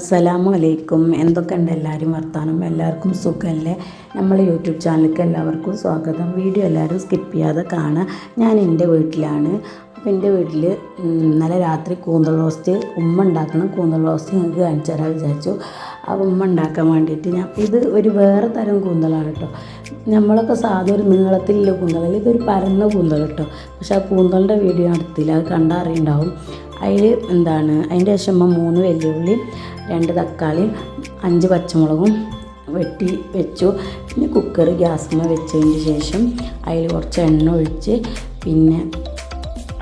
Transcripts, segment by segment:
അസ്സലാമു അലൈക്കും എന്തൊക്കെയുണ്ട് എല്ലാവരും? വർത്താനം എല്ലാവർക്കും സുഖമല്ലേ? നമ്മൾ യൂട്യൂബ് ചാനലിലേക്ക് എല്ലാവർക്കും സ്വാഗതം. വീഡിയോ എല്ലാവരും സ്കിപ്പ് ചെയ്യാതെ കാണുക. ഞാൻ എന്റെ വീട്ടിലാണ്. അപ്പോൾ എന്റെ വീട്ടിൽ ഇന്നലെ രാത്രി കൂന്തൽ റോസ്റ്റ് ഉമ്മ ഉണ്ടാക്കണം കൂന്തൽ റോസ്റ്റ് നിങ്ങൾക്ക് കാണിച്ചു തരാൻ വിചാരിച്ചു. ആ ഉമ്മ ഉണ്ടാക്കാൻ വേണ്ടിയിട്ട് ഞാൻ ഇത് ഒരു വേറെ തരം കൂന്തലാണ് കേട്ടോ. നമ്മളൊക്കെ സാധാ ഒരു നീളത്തിലുള്ള കൂന്തലല്ല? ഇതൊരു പരന്ന കൂന്തൽ കേട്ടോ. പക്ഷെ ആ കൂന്തലിന്റെ വീഡിയോ നടത്തില്ല അത് കണ്ടാൽ അറിയുണ്ടാവും. അതിൽ എന്താണ്? അതിന്റെ ശേഷം മൂന്ന് വെല്ലുള്ളി രണ്ട് തക്കാളി അഞ്ച് പച്ചമുളകും വെട്ടി വെച്ചു. പിന്നെ കുക്കർ ഗ്യാസ്മ വെച്ചതിന് ശേഷം അതിൽ കുറച്ച് എണ്ണ ഒഴിച്ച് പിന്നെ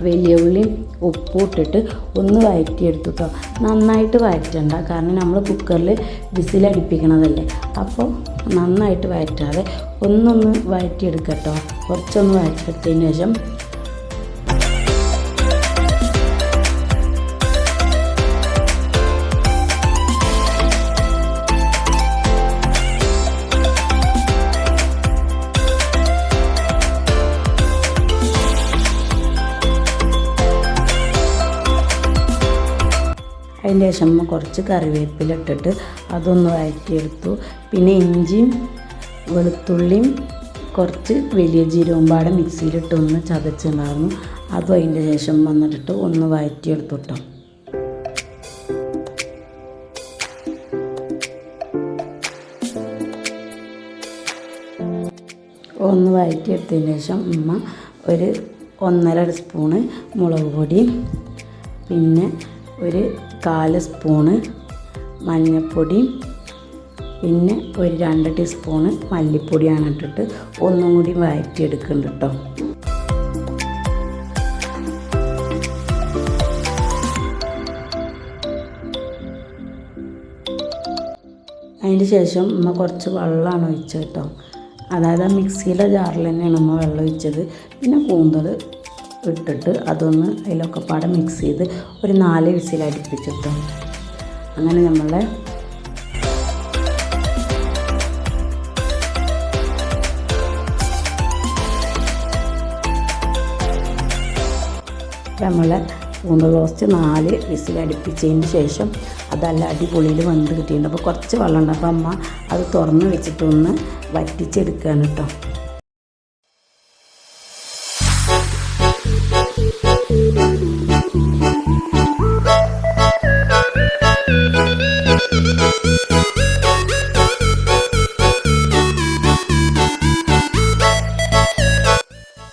വലിയ ഉള്ളി ഉപ്പും ഇട്ടിട്ട് ഒന്ന് വഴറ്റിയെടുത്തു കേട്ടോ നന്നായിട്ട് വഴറ്റണ്ട കാരണം നമ്മൾ കുക്കറിൽ വിസിലടിപ്പിക്കണതല്ലേ അപ്പോൾ നന്നായിട്ട് വഴറ്റാതെ ഒന്നൊന്ന് വഴറ്റിയെടുക്കട്ടോ കുറച്ചൊന്ന് വഴറ്റിയെടുത്തതിന് ശേഷം അതിന്റെ ശേഷം കുറച്ച് കറിവേപ്പില ഇട്ടിട്ട് അതൊന്ന് വഴറ്റിയെടുത്തു. പിന്നെ ഇഞ്ചിയും വെളുത്തുള്ളിയും കുറച്ച് വലിയ ജീരകവും പാടെ മിക്സിയിലിട്ട് ഒന്ന് ചതച്ചിട്ടുണ്ടായിരുന്നു അതും അതിന്റെ ശേഷം വന്നിട്ടിട്ട് ഒന്ന് വഴറ്റിയെടുത്തു കേട്ടോ ഒന്ന് വഴറ്റിയെടുത്തതിന് ശേഷം ഉമ്മ ഒരു ഒന്നര സ്പൂണ് മുളക് പൊടി പിന്നെ ഒരു കാൽ സ്പൂണ് മഞ്ഞൾപ്പൊടി പിന്നെ ഒരു രണ്ട് ടീസ്പൂണ് മല്ലിപ്പൊടിയാണ് ഇട്ടിട്ട് ഒന്നും കൂടി വഴറ്റിയെടുക്കുന്നുണ്ട് കേട്ടോ. അതിന് ശേഷം ഉമ്മ കുറച്ച് വെള്ളമാണ് ഒഴിച്ചത് കേട്ടോ. അതായത് ആ മിക്സിയിലെ ജാറിൽ തന്നെയാണ് ഉമ്മ വെള്ളം ഒഴിച്ചത്. പിന്നെ കൂന്തൽ ഇട്ടിട്ട് അതൊന്ന് അതിലൊക്കെ പാടെ മിക്സ് ചെയ്ത് ഒരു നാല് വിസിൽ അടുപ്പിച്ചിട്ടു. അങ്ങനെ നമ്മളെ നമ്മളെ കൂന്തൽ റോസ്റ്റ് നാല് വിസിൽ അടുപ്പിച്ചതിന് ശേഷം അതല്ല അടിപൊളിയിൽ വെന്ത് കിട്ടിയിട്ടുണ്ട്. അപ്പോൾ കുറച്ച് വെള്ളം ഉണ്ട്. അപ്പോൾ അമ്മ അത് തുറന്ന് വെച്ചിട്ടൊന്ന് വറ്റിച്ചെടുക്കുകയാണ് കേട്ടോ.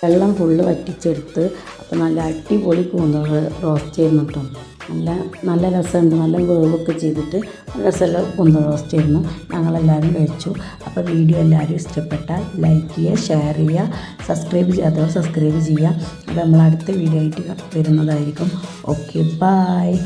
വെള്ളം ഫുള്ള് വറ്റിച്ചെടുത്ത് അപ്പോൾ നല്ല അടിപൊളി കൂന്തൽ റോസ്റ്റ് ചെയ്യുന്നുട്ടോ നല്ല നല്ല രസമുണ്ട്. നല്ല വേവൊക്കെ ചെയ്തിട്ട് രസമുള്ള കൂന്തൽ റോസ്റ്റ് ചെയ്യുന്നു. ഞങ്ങളെല്ലാവരും കഴിച്ചു. അപ്പോൾ വീഡിയോ എല്ലാവരും ഇഷ്ടപ്പെട്ടാൽ ലൈക്ക് ചെയ്യുക ഷെയർ ചെയ്യുക സബ്സ്ക്രൈബ് ചെയ്യാത്തവർ സബ്സ്ക്രൈബ് ചെയ്യുക. അപ്പോൾ നമ്മൾ അടുത്ത വീഡിയോ ആയിട്ട് വരുന്നതായിരിക്കും. Okay bye